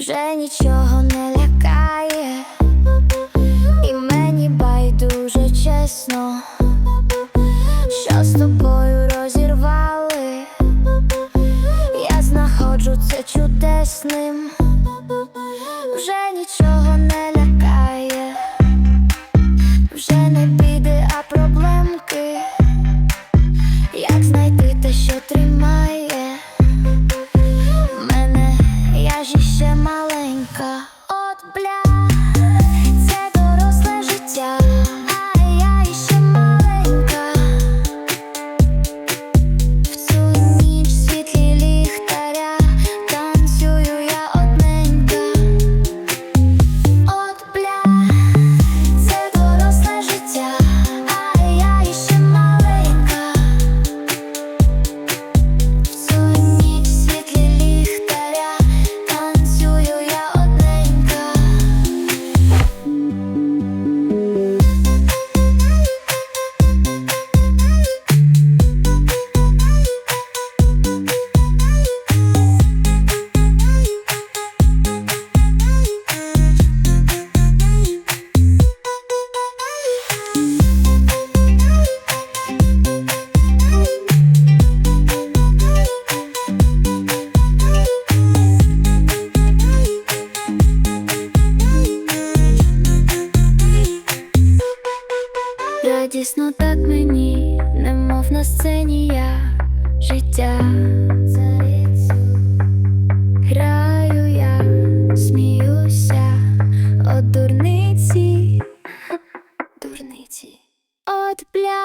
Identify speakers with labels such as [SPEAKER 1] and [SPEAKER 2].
[SPEAKER 1] вже нічого не лякає, і мені байдуже чесно, що з тобою розірвали, я знаходжу це чудесним, маленька, от бля. радісно так мені, немов на сцені я життя. Граю я, сміюся, от дурниці, дурниці, от бля.